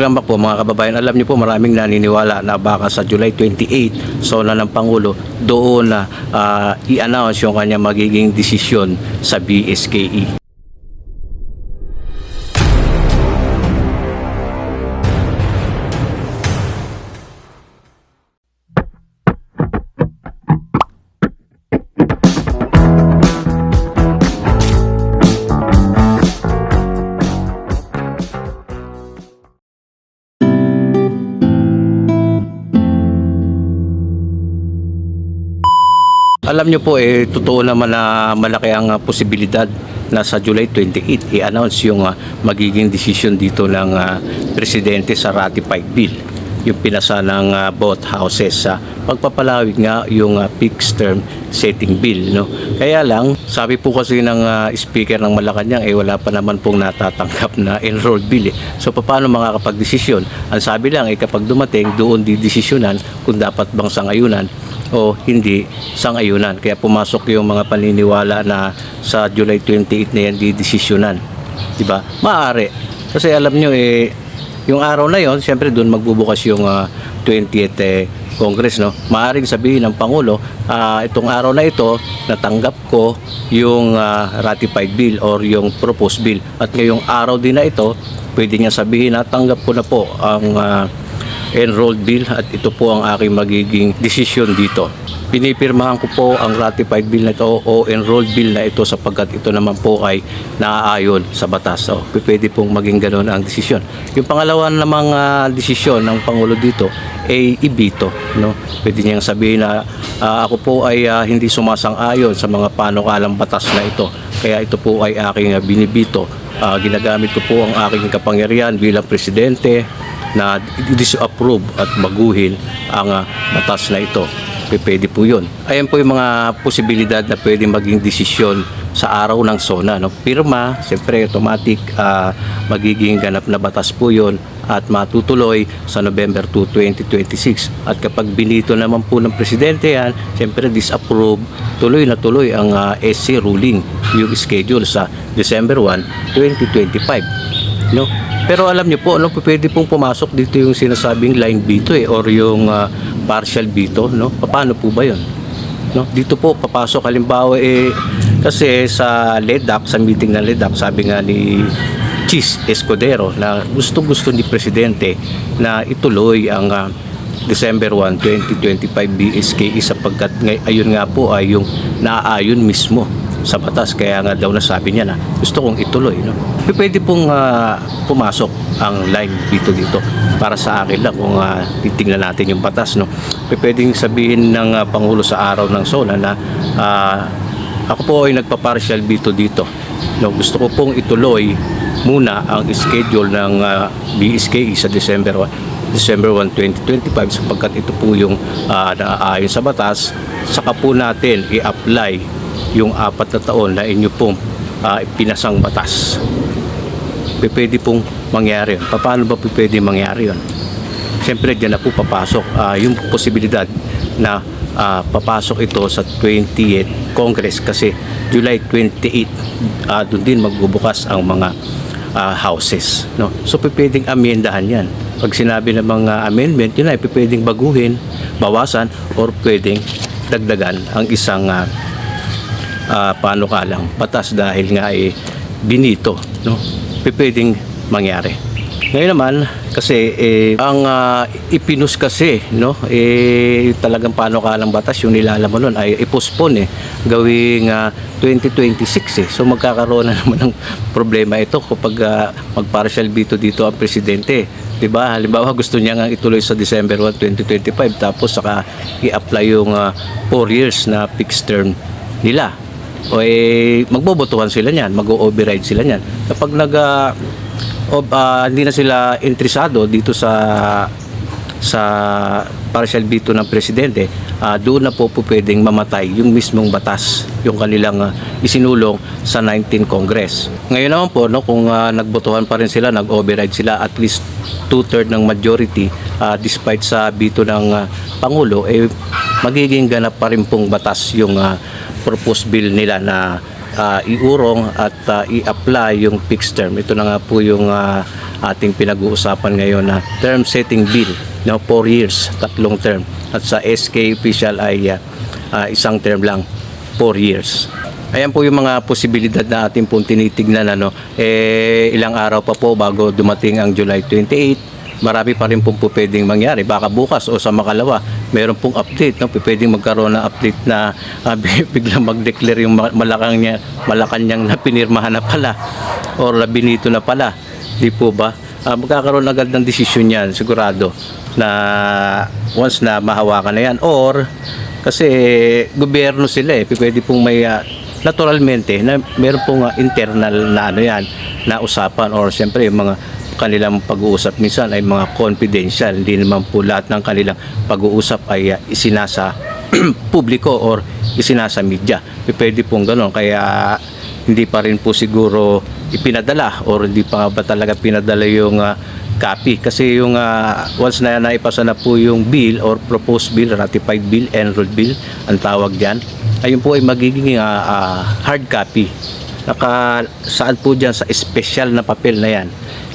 Gamba po mga kababayan, alam niyo po maraming naniniwala na baka sa July 28, so na ng Pangulo, doon na ah, i-announce yung kanya magiging desisyon sa BSKE. Alam niyo po eh totoo naman na malaki ang ah, posibilidad na sa July 28 i-announce yung ah, magiging desisyon dito ng ah, presidente sa ratified bill yung pinasa ng ah, both houses. Sa pagpapalawig nga yung ah, fixed term setting bill no? Kaya lang sabi po kasi ng ah, speaker ng Malacanang eh wala pa naman pong natatanggap na enrolled bill eh. so paano makakapagdesisyon? Ang sabi lang eh kapag dumating doon didesisyonan kung dapat bang sangayunan o hindi sangayunan. Kaya pumasok yung mga paniniwala na sa July 28 na yan didesisyonan. Di ba? Maaari. Kasi alam nyo eh, yung araw na yon, siyempre doon magbubukas yung ah, 20th eh, Congress, no? Maaring sabihin ng Pangulo, ah, itong araw na ito, natanggap ko yung ah, ratified bill or yung proposed bill. At ngayong araw din na ito, pwede niya sabihin na tanggap ko na po ang ah, enrolled bill at ito po ang aking magiging desisyon dito. Pinipirmahan ko po ang ratified bill na ito o enrolled bill na ito sapagkat ito naman po ay naaayon sa batas. So, pwede pong maging ganun ang desisyon. Yung pangalawa namang ah, desisyon ng Pangulo dito ay ibito. No? Pwede niyang sabihin na ah, ako po ay ah, hindi sumasang-ayon sa mga panukalang batas na ito. Kaya ito po ay aking binibito. Ah, ginagamit ko po ang aking kapangyarihan bilang presidente na disapprove at baguhin ang ah, batas na ito. Pwede po yun. Ayan po yung mga posibilidad na pwede maging desisyon sa araw ng SONA. No? Pirma, siyempre automatic ah, magiging ganap na batas po yun at matutuloy sa November 2, 2026. At kapag binito naman po ng Presidente yan, siyempre disapprove, tuloy na tuloy ang ah, SC ruling, yung schedule sa December 1, 2025 no? Pero alam niyo po, ano, pwede pong pumasok dito yung sinasabing line veto eh, or yung ah, partial veto, no? Paano po ba 'yon? No? Dito po papasok halimbawa eh kasi sa LEDAC, sa meeting ng LEDAC, sabi nga ni Chis Escudero na gusto-gusto ni presidente na ituloy ang ah, December 1, 2025 BSKE sapagkat ngay- ayun nga po ay yung naaayon mismo sa batas. Kaya nga daw nasabi niya na gusto kong ituloy no? Pwede pong ah, pumasok ang line dito dito para sa akin lang kung ah, titingnan natin yung batas no? Pwedeng sabihin ng ah, pangulo sa araw ng SONA na ah, ako po ay nagpa-partial veto dito no? Gusto ko pong ituloy muna ang schedule ng ah, BSKE sa December 1 December 1, 2025 sapagkat ito po yung ah, naaayon sa batas. Saka po natin i-apply yung apat na taon na inyo pong ah, pinasang batas. Pwede pong mangyari yun. Paano ba pwede mangyari yun? Siyempre, dyan na po papasok ah, yung posibilidad na ah, papasok ito sa 20th Congress kasi July 28 ah, doon din magbubukas ang mga ah, houses. No? So, pwedeng amendahan yan. Pag sinabi ng mga amendment, yun ay pwedeng baguhin, bawasan, or pwedeng dagdagan ang isang ah, ah, panukalang batas dahil nga ay binito no? Pwedeng mangyari. Ngayon naman kasi eh, ang ah, ipinus kasi no? Eh talagang panukalang batas yung nilalaman nun ay i-postpone eh. Gawing ah, 2026 eh. So magkakaroon na naman ng problema ito kapag ah, mag-partial veto dito ang presidente 'di ba? Halimbawa gusto niya nga ituloy sa December 1 2025 tapos saka i-apply yung 4 years na fixed term nila o eh magbobotohan sila niyan, mag-override sila niyan. Kapag nag ob- ah, hindi na sila interesado dito sa sa partial veto ng presidente, ah, doon na po, po pwedeng mamatay yung mismong batas, yung kanilang ah, isinulong sa 19 Congress. Ngayon naman po, no, kung ah, nagbotohan pa rin sila, nag-override sila at least two-third ng majority ah, despite sa veto ng ah, Pangulo, eh, magiging ganap pa rin pong batas yung ah, proposed bill nila na ah, iurong at ah, i-apply yung fixed term. Ito na nga po yung ah, ating pinag-uusapan ngayon na term setting bill, no, 4 years, tatlong term. At sa SK official ay ah, ah, isang term lang, 4 years. Ayan po yung mga posibilidad na ating pong tinitignan ano. Eh, ilang araw pa po bago dumating ang July 28. Marami pa rin pong po pwedeng mangyari. Baka bukas o sa makalawa, meron pong update. No? Pwedeng magkaroon ng update na ah, biglang mag-declare yung ma- malakang niya, Malacanang na pinirmahan na pala or Benito na pala. Di po ba? Ah, magkakaroon agad ng desisyon yan, sigurado, na once na mahawakan na yan. Or, kasi gobyerno sila eh, pwede pong may ah, naturalmente na meron pong ah, internal na ano yan, na usapan or siyempre yung mga kanilang pag-uusap minsan ay mga confidential. Hindi naman po lahat ng kanilang pag-uusap ay ah, isinasa publiko or isinasa media. Pwede pong gano'n. Kaya hindi pa rin po siguro ipinadala or hindi pa ba talaga pinadala yung ah, copy kasi yung ah, once na naipasa na po yung bill or proposed bill, ratified bill, enrolled bill, ang tawag diyan, ayun po ay magiging ah, ah, hard copy. Naka saan po diyan sa special na papel na yan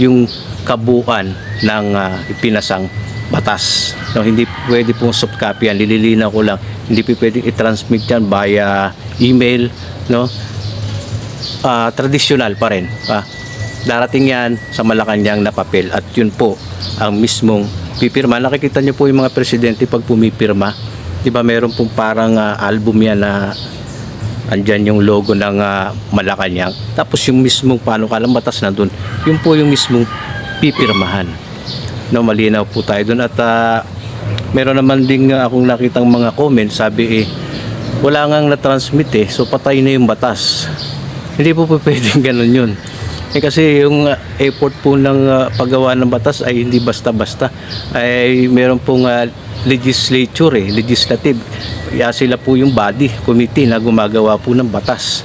yung kabuuan ng ah, ipinasang batas. No, hindi pwede pong soft copy yan. Lililinaw ko lang. Hindi po pwedeng i-transmit yan via email, no? Ah, traditional pa rin. Ah, darating yan sa Malacanang na papel at yun po ang mismong pipirma. Nakikita niyo po yung mga presidente pag pumipirma. Di ba meron pong parang ah, album yan na andyan yung logo ng ah, Malacanang. Tapos yung mismong paano kalang batas na dun, yun po yung mismong pipirmahan. No, malinaw po tayo dun at ah, meron naman ding ah, akong nakitang mga comments sabi eh wala ngang na-transmit eh so patay na yung batas hindi po po pwedeng ganun yun. Eh kasi yung uh, effort po ng uh, paggawa ng batas ay hindi basta-basta. Ay meron pong uh, legislature eh, legislative. Kaya sila po yung body, committee na gumagawa po ng batas.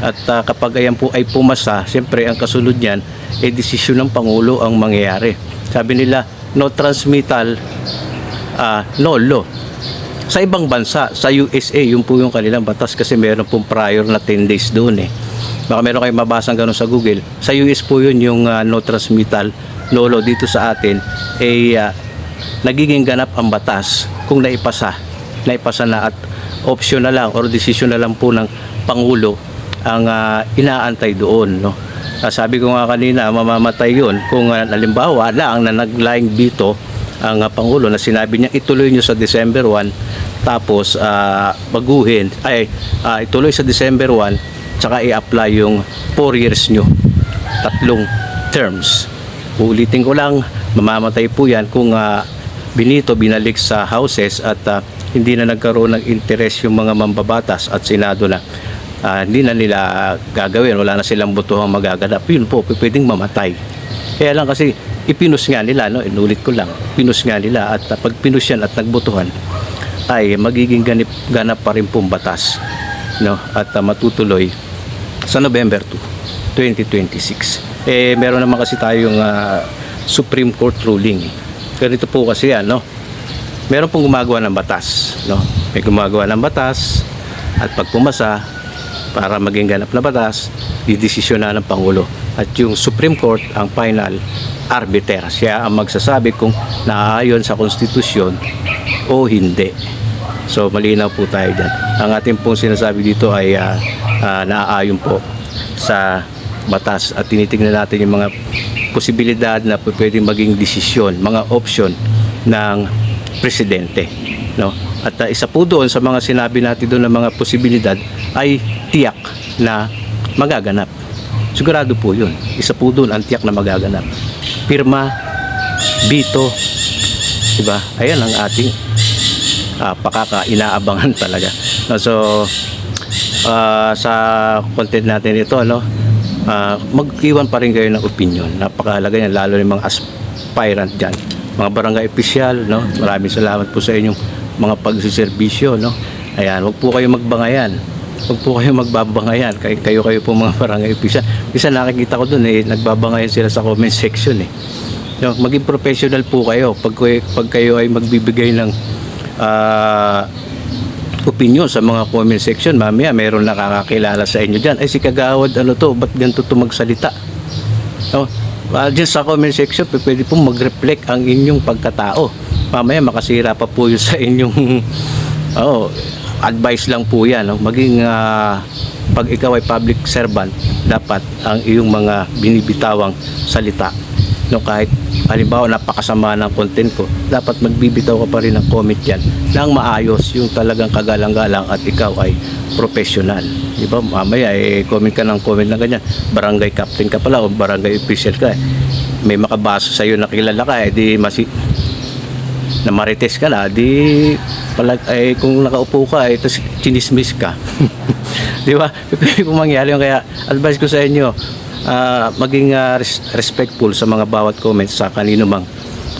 At uh, kapag ayan po ay pumasa siyempre ang kasunod niyan eh desisyon ng Pangulo ang mangyayari. Sabi nila no transmittal ah, no law. Sa ibang bansa, sa USA, yun po yung kanilang batas kasi meron pong prior na 10 days doon eh. Baka meron kayong mabasang ganun sa Google. Sa US po yun yung ah, no transmittal lolo dito sa atin ay ah, nagiging ganap ang batas kung naipasa. Naipasa na at option na lang or decision na lang po ng Pangulo ang ah, inaantay doon. No? Ah, sabi ko nga kanina, mamamatay yun kung uh, nalimbawa lang na naglaing dito ang uh, Pangulo na sinabi niya ituloy niyo sa December 1 tapos ah, baguhin ay ah, ituloy sa December 1 tsaka i-apply yung 4 years nyo. Tatlong terms. Ulitin ko lang mamamatay po yan kung ah, binito binalik sa houses at ah, hindi na nagkaroon ng interest yung mga mambabatas at senado na ah, hindi na nila gagawin. Wala na silang botohang magaganap. Yun po pwedeng mamatay. Kaya lang kasi ipinus nga nila, no? inulit ko lang, pinus nga nila at uh, pag pinus yan at nagbotohan ay magiging ganip, ganap pa rin pong batas no? at uh, matutuloy sa November 2, 2026. Eh, meron naman kasi tayong uh, Supreme Court ruling. Ganito po kasi yan, no? Meron pong gumagawa ng batas, no? May gumagawa ng batas at pag pumasa, para maging ganap na batas, didesisyon na ng Pangulo. At yung Supreme Court ang final arbiter. Siya ang magsasabi kung naaayon sa konstitusyon o hindi. So malinaw po tayo dyan. Ang ating pong sinasabi dito ay ah, ah, naaayon po sa batas at tinitingnan natin yung mga posibilidad na pwedeng maging desisyon, mga option ng presidente. No? At ah, isa po doon sa mga sinabi natin doon ng mga posibilidad ay tiyak na magaganap. Sigurado po yun. Isa po doon ang tiyak na magaganap. Pirma, bito, diba? Ayan ang ating ah, pakaka-inaabangan talaga. No, so, ah, sa content natin ito, ano, ah, mag-iwan pa rin kayo ng opinion. Napakahalaga yan, lalo ng mga aspirant dyan. Mga barangay official, no? Maraming salamat po sa inyong mga pagsiservisyo, no? Ayan, wag po kayo magbangayan. Wag po kayo magbabangayan. Kayo kayo, kayo po mga barangay official. Isa nakikita ko doon eh, nagbabangayan sila sa comment section eh. No, maging professional po kayo pag, pag kayo ay magbibigay ng ah, opinion sa mga comment section, mamaya mayroon nakakakilala sa inyo dyan. Ay si Kagawad, ano to, ba't ganito to magsalita? No? uh, dyan sa comment section, pwede po mag-reflect ang inyong pagkatao. Mamaya makasira pa po yun sa inyong oh, advice lang po yan. No? Maging ah, pag ikaw ay public servant, dapat ang iyong mga binibitawang salita no kahit halimbawa napakasama ng content ko dapat magbibitaw ka pa rin ng comment yan nang maayos yung talagang kagalang-galang at ikaw ay professional. Di ba? Mamaya eh comment ka ng comment na ganyan. Barangay captain ka pala o barangay official ka eh. may makabasa sa iyo na kilala ka eh di masi na marites ka na, di palag, ay kung nakaupo ka, ay tapos chinismis ka. di ba? Po mangyari yun. Kaya advice ko sa inyo, ah, maging ah, res- respectful sa mga bawat comments sa kanino mang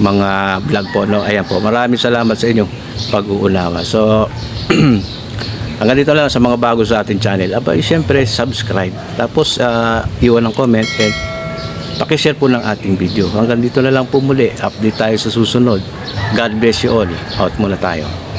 mga vlog po. No? Ayan po, maraming salamat sa inyong pag-uunawa. So, hanggang dito lang sa mga bago sa ating channel. Aba, siyempre, subscribe. Tapos, ah, iwan ng comment and Pakishare po ng ating video. Hanggang dito na lang po muli. Update tayo sa susunod. God bless you all. Out muna tayo.